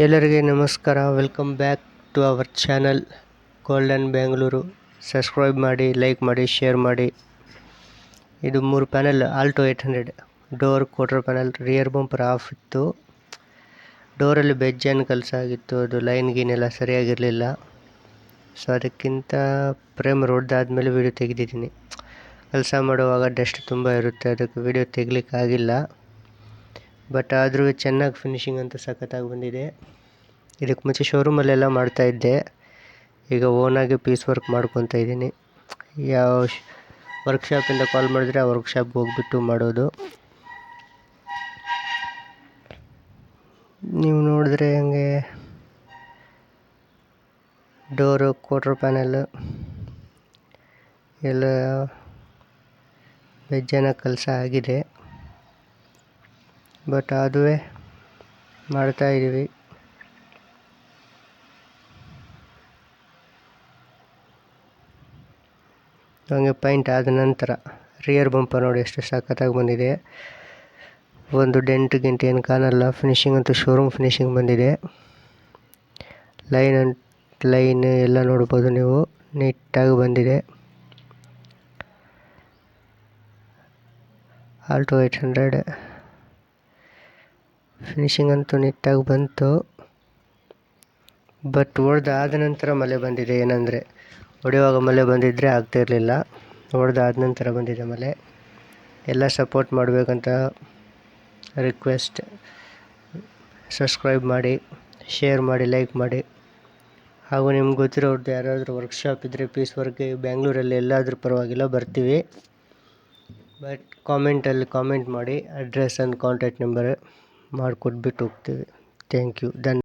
ಎಲ್ಲರಿಗೆ ನಮಸ್ಕಾರ. Welcome back to our channel golden Bengaluru subscribe ಮಾಡಿ ಲೈಕ್ ಮಾಡಿ ಶೇರ್ ಮಾಡಿ. ಇದು ಮೂರು panel Alto eight hundred door quarter panel rear bumper off ಇತ್ತು. ಡೋರಲ್ಲಿ ಬೆಜ್ಜನ್ ಕೆಲಸ ಆಗಿತ್ತು. ಅದು ಲೈನ್ ಗೀನೆಲ್ಲ ಸರಿಯಾಗಿರಲಿಲ್ಲ. ಸೊ ಅದಕ್ಕಿಂತ ಪ್ರೇಮ್ ರೋಡ್ದಾದ್ಮೇಲೆ ವೀಡಿಯೋ ತೆಗೆದಿದ್ದೀನಿ. ಕೆಲಸ ಮಾಡುವಾಗ ಡಸ್ಟ್ ತುಂಬ ಇರುತ್ತೆ. ಅದಕ್ಕೆ ವೀಡಿಯೋ ತೆಗಿಲಿಕ್ಕಾಗಿಲ್ಲ. ಬಟ್ ಆದರೂ ಚೆನ್ನಾಗಿ ಫಿನಿಶಿಂಗ್ ಅಂತ ಸಖತ್ತಾಗಿ ಬಂದಿದೆ. ಇದಕ್ಕೆ ಮುಂಚೆ ಶೋರೂಮಲ್ಲೆಲ್ಲ ಮಾಡ್ತಾಯಿದ್ದೆ ಈಗ ಓನಾಗಿ ಪೀಸ್ ವರ್ಕ್ ಮಾಡ್ಕೊತಾ ಇದ್ದೀನಿ. ಯಾವ ವರ್ಕ್ಶಾಪಿಂದ ಕಾಲ್ ಮಾಡಿದ್ರೆ ಆ ವರ್ಕ್ಶಾಪ್ಗೆ ಹೋಗ್ಬಿಟ್ಟು ಮಾಡೋದು. ನೀವು ನೋಡಿದ್ರೆ ಹಂಗೆ ಡೋರು ಕ್ವಾಟ್ರ್ ಪ್ಯಾನೆಲ್ ಎಲ್ಲ ಬೆಜ್ಜನ ಕೆಲಸ ಆಗಿದೆ. ಬಟ್ ಅದುವೇ ಮಾಡ್ತಾಯಿದ್ದೀವಿ ಹಾಗೆ ಪೈಂಟ್ ಆದ ನಂತರ ರಿಯರ್ ಬಂಪರ್ ನೋಡಿ ಎಷ್ಟು ಸಖತ್ತಾಗಿ ಬಂದಿದೆ. ಒಂದು ಡೆಂಟ್ ಗಿಂಟ್ ಏನು ಕಾಣಲ್ಲ ಫಿನಿಶಿಂಗ್ ಅಂತೂ ಶೋರೂಮ್ ಫಿನಿಶಿಂಗ್ ಬಂದಿದೆ. ಲೈನ್ ಅಂಡ್ ಲೈನ್ ಎಲ್ಲ ನೋಡ್ಬೋದು ನೀವು ನೀಟಾಗಿ ಬಂದಿದೆ. ಆಲ್ಟೋ ಏಯ್ಟ್ ಹಂಡ್ರೆಡ್ ಫಿನಿಶಿಂಗ್ ಅಂತೂ ನೀಟಾಗಿ ಬಂತು. ಬಟ್ ಹೊಡೆದಾದ ನಂತರ ಮಳೆ ಬಂದಿದೆ. ಏನಂದರೆ, ಹೊಡೆಯುವಾಗ ಮಳೆ ಬಂದಿದ್ದರೆ ಆಗ್ತಿರಲಿಲ್ಲ ಹೊಡೆದಾದ ನಂತರ ಬಂದಿದೆ ಮಳೆ. ಎಲ್ಲ ಸಪೋರ್ಟ್ ಮಾಡಬೇಕಂತ ರಿಕ್ವೆಸ್ಟ್ ಸಬ್ಸ್ಕ್ರೈಬ್ ಮಾಡಿ ಶೇರ್ ಮಾಡಿ ಲೈಕ್ ಮಾಡಿ. ಹಾಗೂ ನಿಮ್ಗೆ ಗೊತ್ತಿರೋರ್ದು ಯಾರಾದರೂ ವರ್ಕ್ಶಾಪ್ ಇದ್ದರೆ ಪೀಸ್ ವರ್ಗೆ ಬ್ಯಾಂಗ್ಳೂರಲ್ಲಿ ಎಲ್ಲಾದರೂ ಪರವಾಗಿಲ್ಲ, ಬರ್ತೀವಿ. ಬಟ್ ಕಾಮೆಂಟಲ್ಲಿ ಕಾಮೆಂಟ್ ಮಾಡಿ ಅಡ್ರೆಸ್ ಆ್ಯಂಡ್ ಕಾಂಟ್ಯಾಕ್ಟ್ ನಂಬರ್ ಮಾಡಿಕೊಟ್ಬಿಟ್ಟು ಹೋಗ್ತೀವಿ. Thank you Dhanya